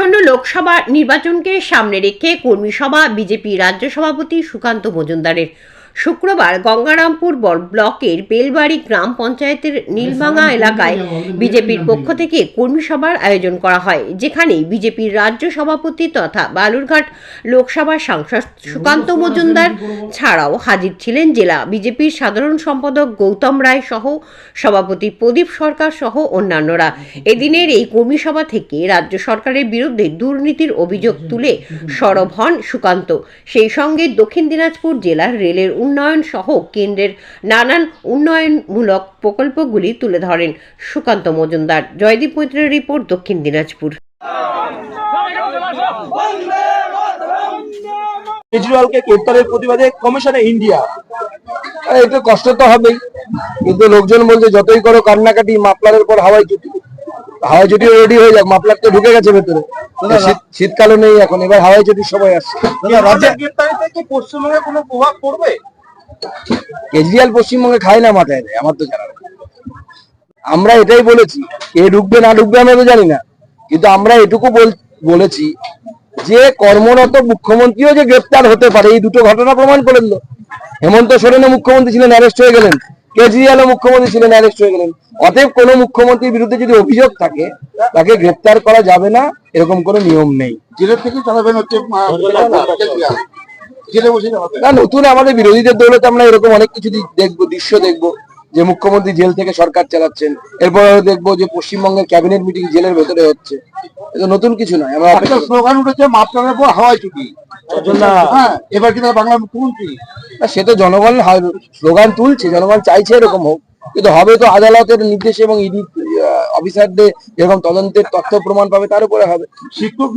আসন্ন লোকসভা নির্বাচনকে সামনে রেখে কর্মী সভা বিজেপি রাজ্য সভাপতি সুকান্ত মজুমদারের শুক্রবার গঙ্গারামপুর বল- ব্লকের বেলবাড়ি গ্রাম পঞ্চায়েতের নীলভাঙা এলাকায় বিজেপির পক্ষ থেকে কর্মী সভার আয়োজন করা হয় যেখানে বিজেপির রাজ্য সভাপতি তথা বালুরঘাট লোকসভার সাংসদ সুকান্ত মজুমদার ছাড়াও হাজির ছিলেন জেলা বিজেপির সাধারণ সম্পাদক গৌতম রায় সহ সভাপতি প্রদীপ সরকার সহ অন্যান্যরা। এদিনের এই কর্মী সভা থেকে রাজ্য সরকারের বিরুদ্ধে দুর্নীতির অভিযোগ তুলে সরব হন সুকান্ত। সেই সঙ্গে দক্ষিণ দিনাজপুর জেলার রেলের উন্নয়ন সহ কেন্দ্রের নানান উন্নয়নমূলক প্রকল্পগুলি তুলে ধরেন সুকান্ত মজুমদার। জয়দীপ মৈত্রের রিপোর্ট দক্ষিণ দিনাজপুর। কেজরিওয়ালকে গ্রেপ্তারের প্রতিবাদে কমিশনে ইন্ডিয়া। একটু কষ্ট তো হবেই। কিন্তু লোকজন বলছে যতই করো কান্নাকাটি মাপলারের পর হাওয়াই ছুটি হাওয়াই ছুটিও রেডি হয়ে যাক মাপলার তো ঢুকে গেছে ভেতরে। শীত- শীতকালও নেই এখন এবার হাওয়াই ছুটির সময় আসছে। রাজ্যের গ্রেপ্তারিতে কি পশ্চিমবঙ্গে কোনো প্রভাব পড়বে? কেজরিওয়াল পশ্চিমবঙ্গে খায় না মাথায় দেয় আমার তো জানা নেই। আমরা এটাই বলেছি কে ঢুকবে না ঢুকবে আমরা তো জানি না। কিন্তু আমরা এটুকু বলেছি যে কর্মরত মুখ্যমন্ত্রীও যে গ্রেপ্তার হতে পারে এই দুটো ঘটনা প্রমাণ করে দিল হেমন্ত সোরেনও মুখ্যমন্ত্রী ছিলেন অ্যারেস্ট হয়ে গেলেন। কেজরিওয়ালও মুখ্যমন্ত্রী ছিলেন অ্যারেস্ট হয়ে গেলেন। অতএব কোনো মুখ্যমন্ত্রীর বিরুদ্ধে যদি অভিযোগ থাকে তাকে গ্রেপ্তার করা যাবে না এরকম কোনো নিয়ম নেই। জেলের থেকে চালাবেন হচ্ছে না নতুন আমাদের বিরোধীদের দৌলতে আমরা এরকম অনেক কিছু দেখব দৃশ্য দেখব যে মুখ্যমন্ত্রী জেল থেকে সরকার চালাচ্ছেন এরপর দেখব যে পশ্চিমবঙ্গের ক্যাবিনেট মিটিং জেলের ভেতরে হচ্ছে। এটা নতুন কিছু নয় আমরা স্লোগান উঠেছে মাপটানের পর হাওয়াই হ্যাঁ এবার কিন্তু বাংলার মুখ্যমন্ত্রী? সে তো জনগণ স্লোগান তুলছে জনগণ চাইছে এরকম হোক কিন্তু হবে তো আদালতের নির্দেশে এবং ইডি অফিসারদের যেরকম তদন্তের তথ্য প্রমাণ পাবে তার উপরে হবে। শিক্ষক